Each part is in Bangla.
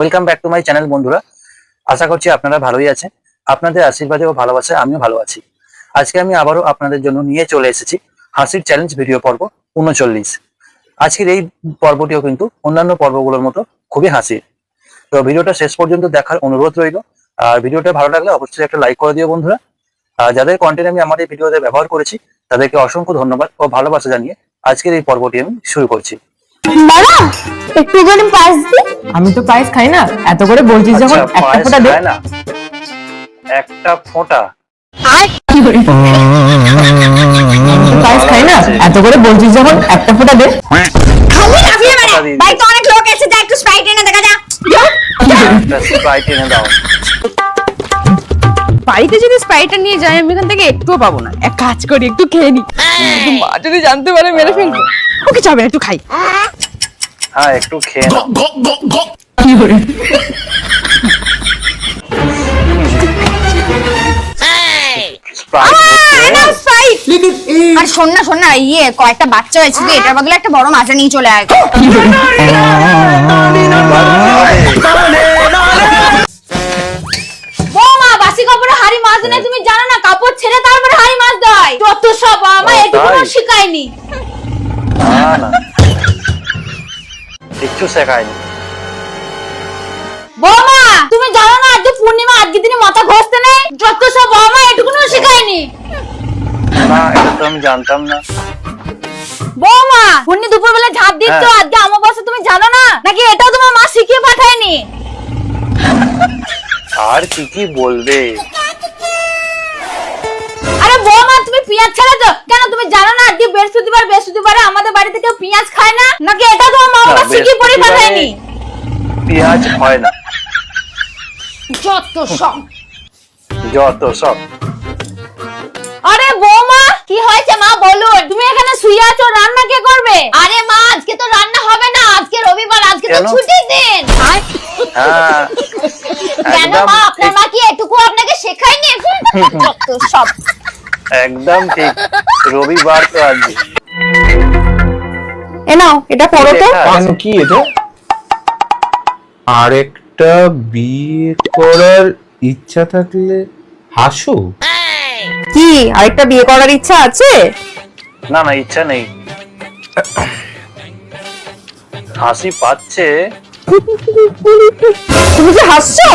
Welcome back to my channel বন্ধুরা। আশা করছি আপনারা ভালোই আছেন। আপনাদের আশীর্বাদে ও ভালোবাসায় আমিও ভালো আছি। আজকে আমি আবারও আপনাদের জন্য নিয়ে চলে এসেছি হাসির চ্যালেঞ্জ ভিডিও পর্ব উনচল্লিশ। আজকের এই পর্বটিও কিন্তু অন্যান্য পর্বগুলোর মতো খুবই হাসির। তো ভিডিওটা শেষ পর্যন্ত দেখার অনুরোধ রইল। আর ভিডিওটা ভালো লাগলে অবশ্যই একটা লাইক করে দিও, বন্ধুরা। আর যাদের কন্টেন্ট আমি আমার এই ভিডিওতে ব্যবহার করেছি, তাদেরকে অসংখ্য ধন্যবাদ ও ভালোবাসা জানিয়ে আজকের এই পর্বটি আমি শুরু করছি। বাবা একটু করে পাস দি। আমি তো পায়েস খাই না এত করে বলছিস যখন আচ্ছা, একটা ফোঁটা দে। না। একটা ফোঁটা। আর কি করে? পায়েস খাই না এত করে বলছিস যখন একটা ফোঁটা দে। খাবি না ফিরে মানে ভাই তো অনেক লোক একটু স্প্রাইট এনে দেখা যা যাও। স্প্রাইট এনে দাও। বাড়িতে যদি স্প্রাইটটা নিয়ে যাই আমি এখান থেকে একটুও পাবো না। এক কাজ করি একটু খেয়ে নি। কিন্তু মা যদি জানতে পারে মেরে ফেলবে। ওকে যাবে একটু খাই। হ্যাঁ একটু খেয়ে কি করে না আর শোন না শোন না ইয়ে কয়েকটা বাচ্চা হয়েছে তুই এটার বদলে একটা বড় মাছা নিয়ে চলে আয়। বৌমা বাসি কাপড়ে হাড়ি মাছ দেয় তুমি জানো না কাপড় ছেড়ে তারপরে হাড়ি মাছ দেয়। যত সব আমার এটুকু শিখায়নি। না না। কিচ্ছু শেখায়নি। বৌমা তুমি জানো না আজকে পূর্ণিমা আজকে দিনে মাথা ঘষতে নেই? যত সব বৌমা এটুকুও শিখায়নি। না এটা তো আমি জানতাম না। বৌমা পূর্ণি দুপুর বেলা ঝাঁপ দিচ্ছ হ্যাঁ। আজকে অমাবস্যা তুমি জানো না? নাকি এটাও তোমার মা শিখিয়ে পাঠায়নি? আর কি কি বলবে? আরে বৌমা তুমি পেঁয়াজ ছাড়া তো কেন তুমি জানো না আজকে বৃহস্পতিবার বৃহস্পতিবারে আমাদের বাড়িতে কেউ পেঁয়াজ খায় না? নাকি এটা তোমার মা বাবা শিখিয়ে পড়ে পাঠায়নি পেঁয়াজ হয় না। যত সব। যত সব। আরে বৌমা কি হয়েছে মা বলুন। তুমি এখানে শুয়ে আছো রান্না কে করবে? আরে মা আজকে তো রান্না হবে না আজকে রবিবার আজকে তো কেন? ছুটির দিন। হ্যাঁ। কেন মা আপনার মা কি এটুকু আপনাকে শেখায়নি? যত সব। একদম ঠিক। রবিবার তো আজকে এ নাও এটা পড়ো তো কেন কি এটা? আরেকটা বিয়ে করার ইচ্ছা থাকলে হাসো। কি? আরেকটা বিয়ে করার ইচ্ছা আছে? না না ইচ্ছা নেই। হাসি পাচ্ছে। তুমি কি হাসছো?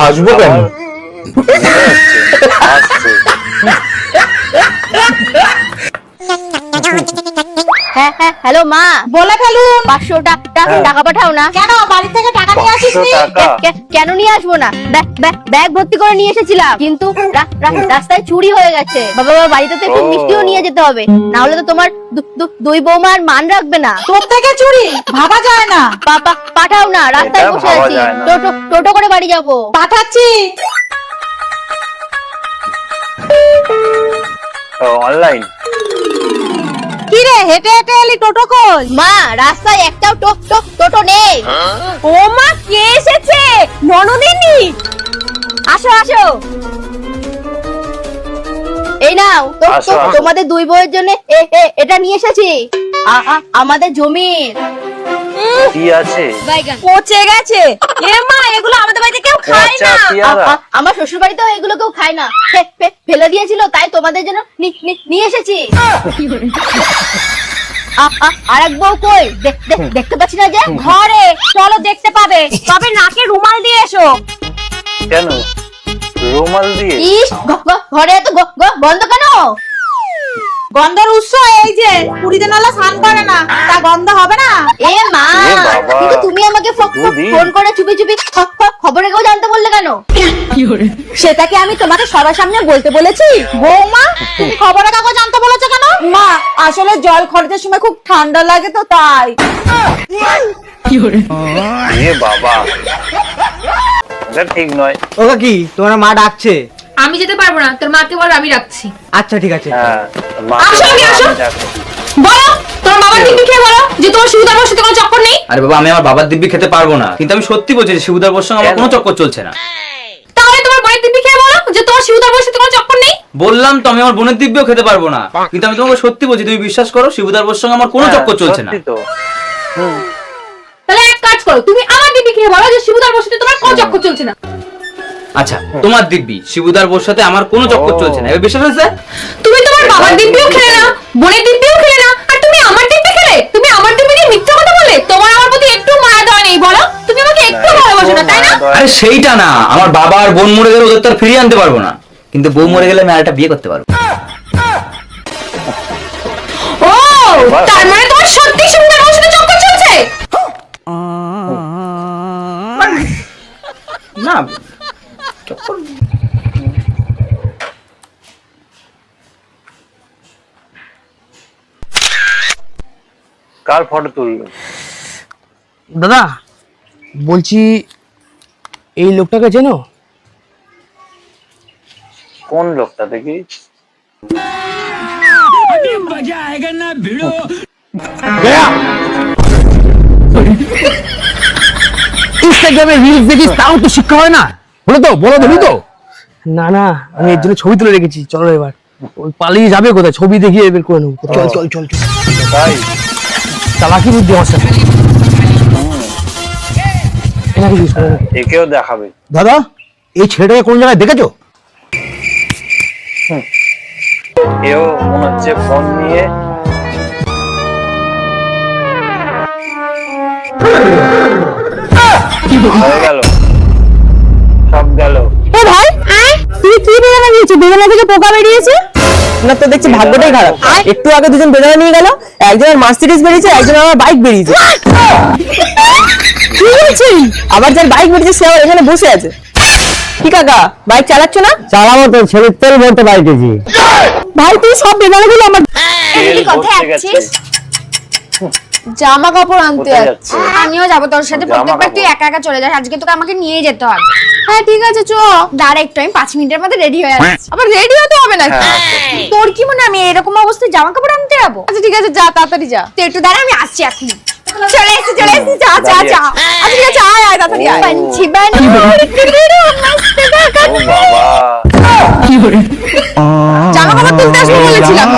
হাসবো কেন? হ্যাঁ হ্যাঁ হ্যালো মা। বলে ফেলুন। পাঁচশো টাকা হ্যাঁ। টাকা পাঠাও না। কেন? বাড়ি থেকে টাকা নিয়ে কে- কেন নিয়ে আসব না? ব্যাগ ভর্তি করে নিয়ে এসেছিলাম। কিন্তু রাস্তায় চুরি হয়ে গেছে। বাবা বাবা বাড়িতে তো একটু মিষ্টিও নিয়ে যেতে হবে। না হলে তো তোমার দুই বৌমা আর মান রাখবে না। তোর থেকে চুরি? ভাবা যায় না। পাপা পাঠাও না রাস্তায় বসে আছি। টোটো টোটো করে বাড়ি যাব। পাঠাচ্ছি। অনলাইন কি রে হেঁটে হেঁটে এলি টোটো কই? মা রাস্তায় একটাও টো- টো- টোটো নেই। ও মা কে এসেছে? ননদিনী? আসো আসো। এই নাও তো- আসো, আসো। তোমাদের দুই বউয়ের জন্য এ- এ- এটা নিয়ে এসেছি। আ- আ- আমাদের জমির। কি আছে? পচে গেছে। এ মা এগুলো আমাদের বাড়িতে কেউ খায় না। পেয়ারা আ- আ- আমার শ্বশুর বাড়িতেও এগুলো কেউ খায় না। ফে- ফে- ফেলে দিয়েছিল তাই তোমাদের জন্য নি- নি- নিয়ে এসেছি। আ- আ- আরেক বউ কই? দেখ- দেখ- দেখতে পাচ্ছি না যে ঘরে। চলো দেখতে পাবে। তবে নাকে রুমাল দিয়ে এসো। কেন? রুমাল দিয়ে? ঘরে এত গ- গ- গন্ধ কেন? গন্ধের উৎস এই যে পুরীতে নালা স্নান করে না তা গন্ধ হবে না? এ মা এ বাবা। কিন্তু তুমি আমাকে ফো- ফো- দুদিন। ফোন করে চুপি চুপি খ- খ- খবরে কেউ জানতে বললে কেন? সেটা কি আমি তোমাকে সবার সামনে বলতে বলেছি। বৌমা তুমি খবরের কাগজ জানতে বলেছ কেন? মা আসলে জল খরচের সময় খুব ঠান্ডা লাগে তো তাই। এ বাবা। এটা ঠিক নয়। ও কাকি তোমার মা ডাকছে? আমি যেতে পারব না তোর মাকে বল আমি রাখছি। আচ্ছা ঠিক আছে। হ্যাঁ আসো, আমি আসো। বলো তোমার বাবার দিব্যি খেয়ে বলো যে তোমার সুবিধার বসে কোনো চক্কর নেই? আরে বাবা আমি আমার বাবার দিব্যি খেতে পারব না। কিন্তু আমি সত্যি বলছি যে শিবুদার বোর সঙ্গে আমার কোনো? চক্কর চলছে না। তাহলে তোমার বোনের দিব্যি খেয়ে বলো যে তোমার সুবিধার বসে কোনো চক্কর নেই? বললাম তো আমি আমার বোনের দিব্যও খেতে পারব না। কিন্তু আমি তোমাকে সত্যি বলছি তুমি বিশ্বাস করো শিবুদার বোর সঙ্গে আমার কোনো চক্কর চলছে না। হ্যাঁ, তাহলে এক কাজ করো তুমি আমার দিদি খেয়ে বলো যে শিবুদার বসে তোমার কোনো চক্কর চলছে না। আচ্ছা তোমার দিব্যি শিবুদার বোর সাথে আমার কোনো চক্কর চলছে না। এবার বিশ্বাস হয়েছে? তুমি তোমার বাবার দিব্যিও খেলে না বোনের দিব্যিও খেলে না আর তুমি আমার দিব্যি খেলে? তুমি আমার দিব্যি নিয়ে মিথ্যা কথা বলে? তোমার আমার প্রতি একটু মায়া দেওয়া নেই বলো? তুমি আমাকে একটু ভালোবাসো না তাই না? আরে সেইটা না আমার বাবা আর বোন মরে গেলে ওদের তো আর ফিরিয়ে আনতে পারব না। কিন্তু বউ মরে গেলে আমি আরেকটা বিয়ে করতে পারব। ও তার মানে তোমার সত্যি শিবুদার বসে চক্কর চলছে? না কার ফটো তুললো দাদা বলছি এই লোকটাকে চেনো? কোন লোকটা দেখি? ইনস্টাগ্রামে রিলস দেখিস তাও তো শিক্ষা হয় না। বলো তো বলো দেবি তো? না না আমি এর জন্য ছবি তুলে রেখেছি চলো এবার। ওই পালিয়ে যাবে কোথায়? ছবি দেখিয়ে বের করে নেব। চল চল চল চল। তাই? চালাকি বুদ্ধি আমার সাথে। একেও দেখাবে। দাদা এই ছেলেটাকে কোন জায়গায় দেখেছ? এও মনে হচ্ছে ফোন নিয়ে হয়ে গেল সব গেল এ ভাই তুই কি নিয়েছিস থেকে পোকা বেরিয়েছে? না তো দেখছি ভাগ্যটাই খারাপ। একটু আগে দুজন বেদানা নিয়ে গেল একজনের মার্সিডিজ বেরিয়েছে একজনের আমার বাইক বেরিয়েছে। কি বলছিস আবার যার বাইক বেরিয়েছে সে আবার এখানে বসে আছে। কি কাকা বাইক চালাচ্ছ না? চালাবো তো ছেলের তেল বলতে ভাই তুই সব আমার? জামা কাপড় আনতে যাচ্ছি আমিও যাব তোর সাথে প্রত্যেকবার তুই একা একা চলে যাস আজকে তোকে আমাকে নিয়ে যেতে হবে। হ্যাঁ ঠিক আছে চ। দাঁড়া একটু আমি পাঁচ মিনিটের মধ্যে রেডি হয়ে আসছি। আবার রেডি হতে হবে না। তোর কি মনে আমি এরকম অবস্থায় জামা কাপড় আনতে যাব? আচ্ছা ঠিক আছে যা তাড়াতাড়ি যা। তো একটু দাঁড়া আমি আসছি এখন চলে চা আচ্ছা, ঠিক আছে আয় আয় তাড়াতাড়ি জামা কাপড় তুলতে আসব বলেছিলাম।